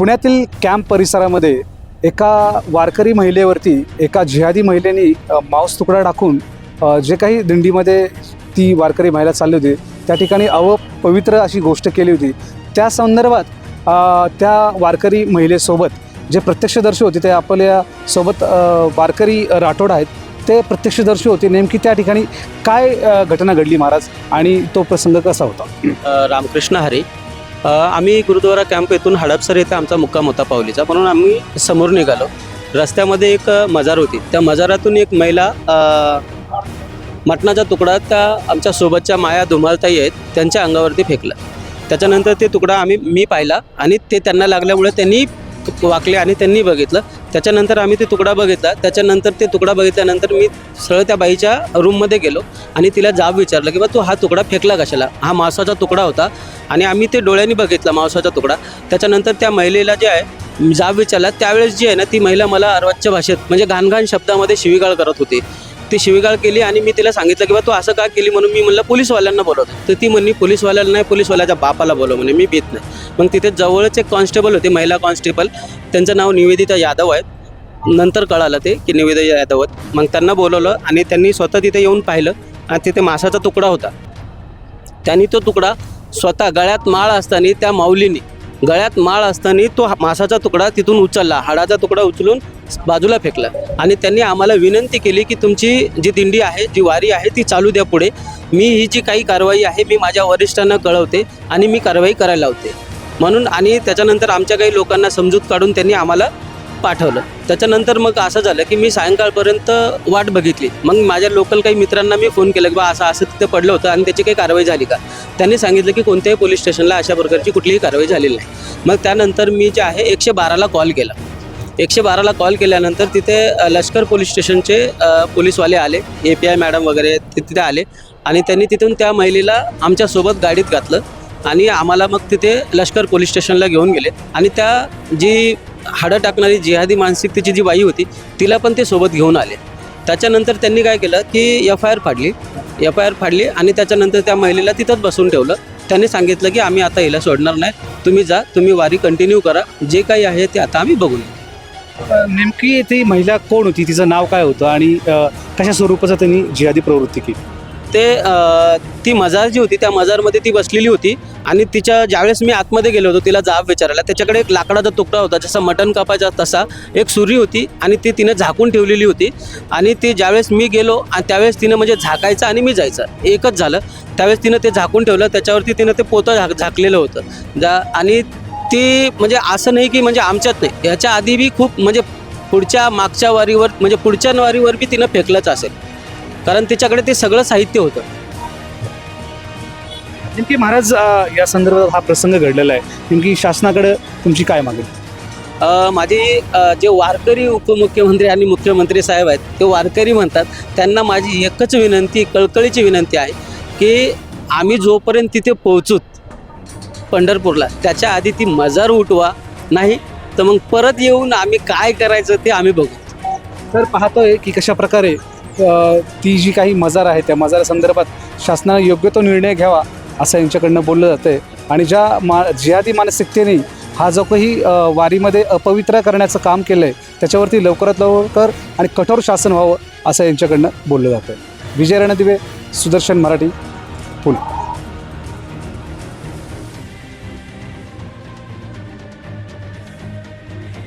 पुण्यातील कॅम्प परिसरामध्ये एका वारकरी महिलेवरती एका जिहादी महिलेने मांस तुकडा टाकून जे काही दिंडीमध्ये ती वारकरी महिला चालली होती त्या ठिकाणी अवपवित्र अशी गोष्ट केली होती. त्या संदर्भात त्या वारकरी महिलेसोबत जे प्रत्यक्षदर्शी होते ते आपल्यासोबत वारकरी राठोड आहेत ते प्रत्यक्षदर्शी होते. नेमकी त्या ठिकाणी काय घटना घडली महाराज? आणि तो प्रसंग कसा होता? रामकृष्ण हरी आम्ही गुरुद्वारा कॅम्प येथून हडपसर येथे आमचा मुक्काम होता पावलीचा. म्हणून आम्ही समोर निघालो. रस्त्यामध्ये एक मजार होती. त्या मजारातून एक महिला मटणाचा तुकडा त्या आमच्या सोबतच्या माया धुमालताई आहेत त्यांच्या अंगावरती फेकला. त्याच्यानंतर ते तुकडा आम्ही मी पाहिला आणि ते त्यांना लागल्यामुळे त्यांनी वाकले आणि त्यांनी बघितलं. त्याच्यानंतर आम्ही ते तुकडा बघितला. त्याच्यानंतर ते तुकडा बघितल्यानंतर मी सरळ त्या बाईच्या रूममध्ये गेलो आणि तिला जाब विचारलं की बा तू हा तुकडा फेकला कशाला? हा मांसाचा तुकडा होता आणि आम्ही ते डोळ्यांनी बघितला मांसाचा तुकडा. त्याच्यानंतर त्या महिलेला जे आहे जाब विचारला. त्यावेळेस जी आहे ना ती महिला मला अर्वाच्य भाषेत म्हणजे घाणघाण शब्दामध्ये शिवीगाळ करत होती. ती शिवीगाळ केली आणि मी तिला सांगितलं की बा तू असं का केली? म्हणून मी म्हणलं पोलीसवाल्यांना बोलवतो. तर ती म्हणली पोलीसवाल्याला नाही पोलीसवाल्याच्या बापाला बोलव म्हणे मी भीत नाही. मग तिथे जवळच एक कॉन्स्टेबल होते महिला कॉन्स्टेबल. त्यांचं नाव निवेदिता यादव आहेत. नंतर कळालं ते की निवेदिता यादव आहेत. मग त्यांना बोलवलं आणि त्यांनी स्वतः तिथे येऊन पाहिलं आणि तिथे मासाचा तुकडा होता. त्यांनी तो तुकडा स्वतः गळ्यात माळ असताना त्या माऊलीने गळ्यात माळ असताना तो मासाचा तुकडा तिथून उचलला हाडाचा तुकडा उचलून बाजूला फेकला. आणि त्यांनी आम्हाला विनंती केली की तुमची जी दिंडी आहे जी वारी आहे ती चालू द्या पुढे. मी ही जी काही कारवाई आहे मी माझ्या वरिष्ठांना कळवते आणि मी कारवाई करायला लावते. म्हणून आणि त्याच्यानंतर आमच्या काही लोकांना समजूत काढून त्यांनी आम्हाला पाठवलं. त्याच्यानंतर मग असं झालं की मी सायंकाळपर्यंत वाट बघितली. मग माझ्या लोकल काही मित्रांना मी फोन केला की बा असं असं तिथे पडलं होतं आणि त्याची काही कारवाई झाली का? त्यांनी सांगितलं की कोणत्याही पोलीस स्टेशनला अशा प्रकारची कुठलीही कारवाई झालेली नाही. मग त्यानंतर मी जे आहे एकशे बाराला कॉल केला. एकशे बाराला कॉल केल्यानंतर तिथे लष्कर पोलीस स्टेशनचे पोलीसवाले आले. ए पी आय मॅडम वगैरे ते तिथे आले आणि त्यांनी तिथून त्या महिलेला आमच्यासोबत गाडीत घातलं आणि आम्हाला मग तिथे लष्कर पोलीस स्टेशनला घेऊन गेले. आणि त्या जी हाडं टाकणारी जिहादी मानसिकतेची जी बाई होती तिला पण ते सोबत घेऊन आले. त्याच्यानंतर त्यांनी काय केलं की एफ आय आर फाडली. एफ आय आर फाडली आणि त्याच्यानंतर त्या महिलेला तिथंच बसून ठेवलं. त्यांनी सांगितलं की आम्ही आता हिला सोडणार नाही. तुम्ही जा तुम्ही वारी कंटिन्यू करा. जे काही आहे ते आता आम्ही बघून नेमकी ती महिला कोण होती? तिचं नाव काय होतं? आणि कशा स्वरूपाचं त्यांनी जिहादी प्रवृत्ती केली? ते ती मजार जी होती त्या मजारमध्ये ती बसलेली होती आणि तिच्या ज्यावेळेस मी आतमध्ये गेलो होतो तिला जाब विचारायला त्याच्याकडे एक लाकडाचा तुकडा होता जसा मटण कापायचा तसा एक सुरी होती आणि ती तिनं झाकून ठेवलेली होती आणि ती ज्यावेळेस मी गेलो आणि त्यावेळेस तिनं म्हणजे झाकायचं आणि मी जायचं एकच झालं. त्यावेळेस तिनं ते झाकून ठेवलं त्याच्यावरती तिनं ते पोतं झाक झाकलेलं होतं. जा आणि ती म्हणजे असं नाही की म्हणजे आमच्यात नाही याच्या आधी बी खूप म्हणजे पुढच्या मागच्या वारीवर म्हणजे पुढच्या वारीवर बी तिनं फेकलंच असेल. कारण तिच्याकडे ते सगळं साहित्य होतं. नेमकी महाराज अ, या संदर्भात हा प्रसंग घडलेला आहे. नेमकी शासनाकडे तुमची काय मागणी? अ, माझे अ, जे वारकरी उपमुख्यमंत्री आणि मुख्यमंत्री साहेब आहेत ते वारकरी म्हणतात. त्यांना माझी एकच विनंती कळकळीची विनंती आहे की आम्ही जोपर्यंत तिथे पोहोचूत पंढरपूरला त्याच्या आधी ती मजार उठवा. नाही तर मग परत येऊन आम्ही काय करायचं ते आम्ही बघू. तर पाहतोय की कशा प्रकारे ती जी काही मजार आहे त्या मजारासंदर्भात शासनानं योग्य तो निर्णय घ्यावा असं यांच्याकडनं बोललं जातं आहे आणि ज्या मा जिहादी मानसिकतेने हा जो काही वारीमध्ये अपवित्र करण्याचं काम केलं आहे त्याच्यावरती लवकरात लवकर आणि कठोर शासन व्हावं असं यांच्याकडनं बोललं जातं आहे विजय रणदिवे सुदर्शन मराठी पुणे.